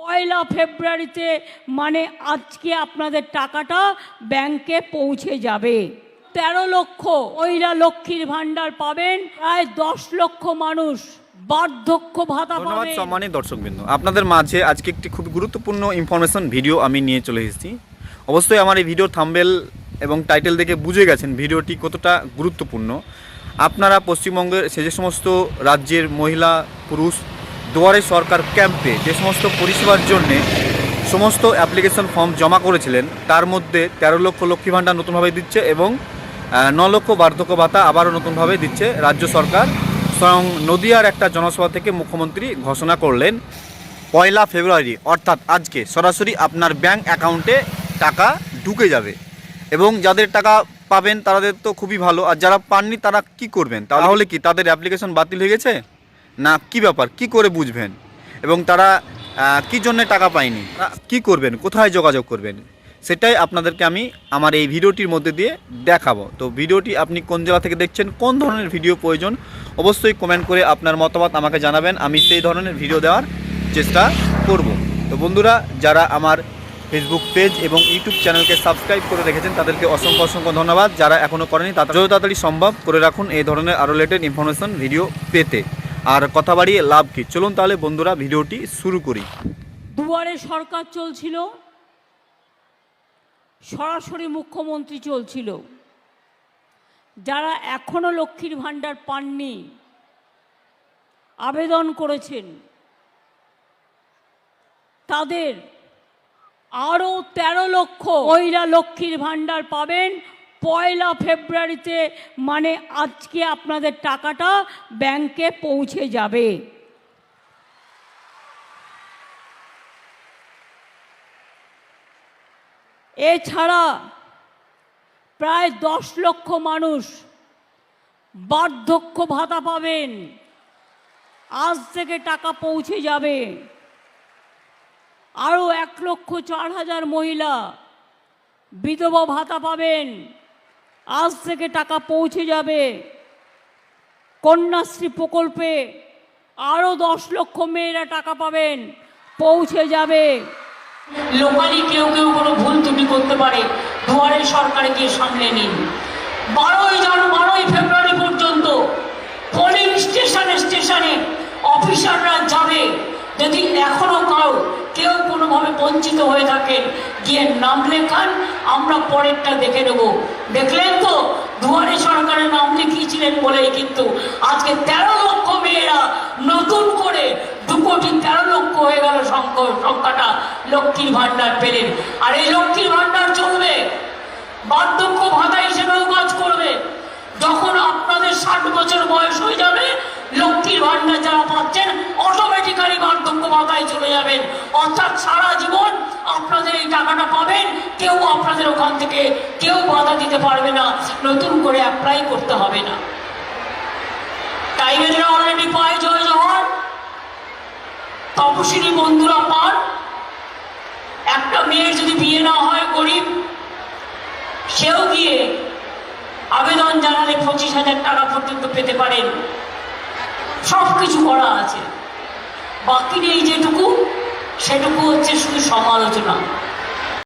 পয়লা ফেব্রুয়ারিতে মানে আজকে আপনাদের টাকাটা ব্যাংকে পৌঁছে যাবে। তেরো লক্ষ ওইরা লক্ষ্মীর ভাণ্ডার পাবেন প্রায় দশ লক্ষ মানুষ বার্ধক্য ভাতা ধন্যবাদ পাবেন। দর্শকবৃন্দ। আপনাদের মাঝে আজকে একটি খুব গুরুত্বপূর্ণ ইনফরমেশন ভিডিও আমি নিয়ে চলে এসেছি। অবশ্যই আমার এই ভিডিও থাম্বেল এবং টাইটেল দেখে বুঝে গেছেন ভিডিওটি কতটা গুরুত্বপূর্ণ। আপনারা পশ্চিমবঙ্গের সে যে সমস্ত রাজ্যের মহিলা পুরুষ দুয়ারে সরকার ক্যাম্পে যে সমস্ত পরিষেবার জন্যে সমস্ত অ্যাপ্লিকেশন ফর্ম জমা করেছিলেন, তার মধ্যে তেরো লক্ষ লক্ষ্মী ভাণ্ডার নতুনভাবে দিচ্ছে এবং ন লক্ষ বার্ধক্য ভাতা আবারও নতুনভাবে দিচ্ছে রাজ্য সরকার। স্বয়ং নদিয়ার একটা জনসভা থেকে মুখ্যমন্ত্রী ঘোষণা করলেন, পয়লা ফেব্রুয়ারি, অর্থাৎ আজকে সরাসরি আপনার ব্যাংক অ্যাকাউন্টে টাকা ঢুকে যাবে এবং যাদের টাকা পাবেন তাদের তো খুবই ভালো, আর যারা পাননি তারা কি করবেন? তাহলে কি তাদের অ্যাপ্লিকেশন বাতিল হয়ে গেছে? না, কি ব্যাপার? কি করে বুঝবেন? এবং তারা কি জন্য টাকা পায়নি? কি করবেন? কোথায় যোগাযোগ করবেন? সেটাই আপনাদেরকে আমি আমার এই ভিডিওটির মধ্যে দিয়ে দেখাবো। তো ভিডিওটি আপনি কোন জায়গা থেকে দেখছেন, কোন ধরনের ভিডিও প্রয়োজন, অবশ্যই কমেন্ট করে আপনার মতামত আমাকে জানাবেন। আমি সেই ধরনের ভিডিও দেওয়ার চেষ্টা করব। তো বন্ধুরা, যারা আমার ফেসবুক পেজ এবং ইউটিউব চ্যানেলকে সাবস্ক্রাইব করে রেখেছেন, তাদেরকে অসংখ্য অসংখ্য ধন্যবাদ। যারা এখনও করেনি, তাদের যত তাড়াতাড়ি সম্ভব করে রাখুন এই ধরনের আরও লেটেড ইনফরমেশন ভিডিও পেতে। আর কথা বাড়িয়ে লাভ কি? চলুন তাহলে বন্ধুরা ভিডিওটি শুরু করি। দুয়ারে সরকার চলছিল, সরাসরি মুখ্যমন্ত্রী চলছিল। যারা এখনও লক্ষ্মীর ভাণ্ডার পাননি, আবেদন করেছেন, তাদের আরও তেরো লক্ষ ওইরা লক্ষ্মীর ভাণ্ডার পাবেন। পয়লা ফেব্রুয়ারিতে মানে আজকে আপনাদের টাকাটা ব্যাংকে পৌঁছে যাবে। এছাড়া প্রায় দশ লক্ষ মানুষ বার্ধক্য ভাতা পাবেন। আজ থেকে টাকা পৌঁছে যাবে। আরও এক লক্ষ চার হাজার মহিলা বিধবা ভাতা পাবেন। আজ থেকে টাকা পৌঁছে যাবে। কন্যাশ্রী প্রকল্পে আরও দশ লক্ষ মেয়েরা টাকা পাবেন। পৌঁছে যাবে। লোকালি কেউ কেউ কোনো ভুল ত্রুটি করতে পারে। দুয়ারে সরকারে গিয়ে সামলে নিন। বারোই জন, বারোই ফেব্রুয়ারি পর্যন্ত পোলিং স্টেশনে স্টেশনে অফিসাররা যাবে। যদি এখনও কারও, কেউ কোনোভাবে বঞ্চিত হয়ে থাকেন, গিয়ে নাম লেখান, আমরা পরেরটা দেখে নেব। দেখলেন তো? দুয়ারে সরকারের নাম লিখিয়েছিলেন বলেই কিন্তু আজকে তেরো লক্ষ মেয়েরা নতুন করে দু কোটি তেরো লক্ষ হয়ে গেল সংখ্য- সংখ্যাটা লক্ষ্মীর ভাণ্ডার পেলেন। আর এই লক্ষ্মীর ভাণ্ডার চলবে। বার্ধক্য ভাতা হিসেবেও কাজ করবে। যখন আপনাদের ষাট বছর বয়স হয়ে যাবে, লক্ষ্মীর ভাণ্ডার যারা পাচ্ছেন অটোমেটিক্যালি বার্ধক্য ভাতায় চলে যাবেন। অর্থাৎ সারা জীবন আপনাদের এই টাকাটা পাবেন, কেউ আপনাদের ওখান থেকে কেউ বাধা দিতে পারবে না, নতুন করে অ্যাপ্লাই করতে হবে না। টাইমের অলরেডি পায় জয় তপশিলি বন্ধুরা একটা মেয়ের যদি বিয়ে না হয় গরিব, সেও গিয়ে আবেদন জানালে পঁচিশ হাজার টাকা পর্যন্ত পেতে পারেন। সব কিছু করা আছে। বাকি নেই যেটুকু সেটুকু হচ্ছে শুধু সমালোচনা।